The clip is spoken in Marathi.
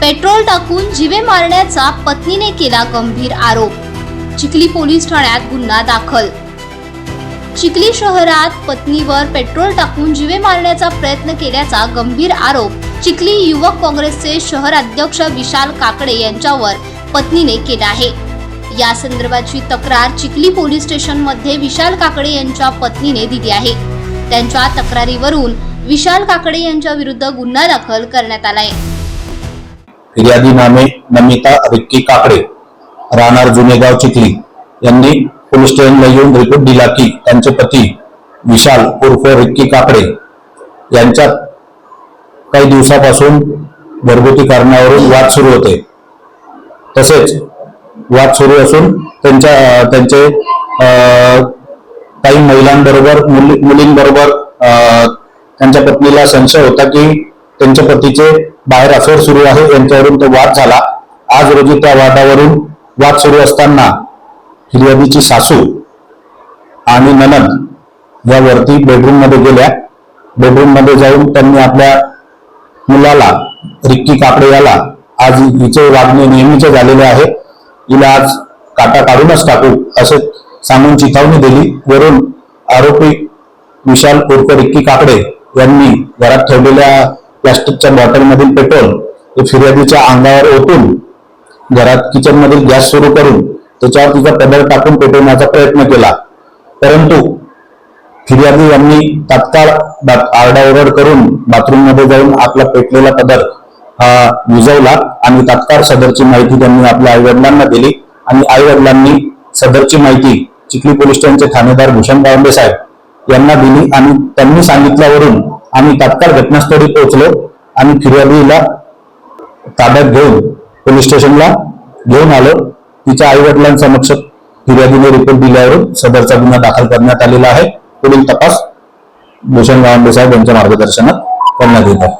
पेट्रोल टाकून जिवे मारण्याचा पत्नीने केला गंभीर आरोप. चिखली पोलीस ठाण्यात गुन्हा दाखल. चिखली शहरात पत्नीवर पेट्रोल टाकून जिवे मारण्याचा प्रयत्न केल्याचा गंभीर आरोप चिखली युवक काँग्रेसचे शहर अध्यक्ष विशाल काकडे यांच्यावर पत्नीने केला आहे. या संदर्भाची तक्रार चिखली पोलीस स्टेशनमध्ये विशाल काकडे यांच्या पत्नीने दिली आहे. त्यांच्या तक्रारीवरून विशाल काकडे यांच्या विरुद्ध गुन्हा दाखल करण्यात आलाय. फिर्यादी नामे नमिता रिक्की काकडे राहणार जुनेगाव चिखली. यांनी पोलीस स्टेशनला येऊन रिपोर्ट दिला की त्यांचे पती विशाल उर्फ रिक्की काकडे यांच्यात काही दिवसापासून घरगुती कारणावरून वाद सुरू होते. तसेच वाद सुरू असून त्यांच्या त्यांचे काही महिलांबरोबर मुली मुलींबरोबर त्यांच्या पत्नीला संशय होता की त्यांच्या पतीचे बाहेर असोड सुरू आहे यांच्यावरून तो वाद झाला. आज रोजी त्या वादावरून वाद सुरू असताना फिर्यादीची सासू आणि ननद या वरती गेल्या. बेडरूममध्ये जाऊन त्यांनी आपल्या मुलाला रिक्की काकडे याला आज हिचे वागणे नेहमीचे झालेले आहे. हिला आज काटा काढूनच टाकू असे सांगून चिथावणी दिली. वरून आरोपी विशाल उर्फ रिक्की काकडे यांनी घरात ठेवलेल्या प्लास्टिकच्या बॉटलमधील पेट्रोल हे फिर्यादीच्या अंगावर ओतून घरात किचन मधील गॅस सुरू करून त्याच्यावर तिचा पदर टाकून पेटवण्याचा प्रयत्न केला. परंतु फिर्यादी यांनी तात्काळ आरडाओरड करून बाथरूममध्ये जाऊन आपला पेटलेला पदर हा विझवला आणि तात्काळ सदरची माहिती त्यांनी आपल्या आईवडिलांना दिली आणि आईवडिलांनी सदरची माहिती चिखली पोलीस स्टेशनचे ठाणेदार भूषण गावंडे साहेब यांना दिली आणि त्यांनी सांगितल्यावरून आम्ही तात्काळ घटनास्थळी पोहोचलो आणि फिर्यादीला ताब्यात घेऊन पोलीस स्टेशनला घेऊन आलो. तिच्या आई वडिलांसमक्ष फिर्यादीने रिपोर्ट दिल्यावरून सदरचा गुन्हा दाखल करण्यात आलेला आहे. पुढील तपास भूषण गावंडे साहेब यांच्या मार्गदर्शनात करण्यात येतात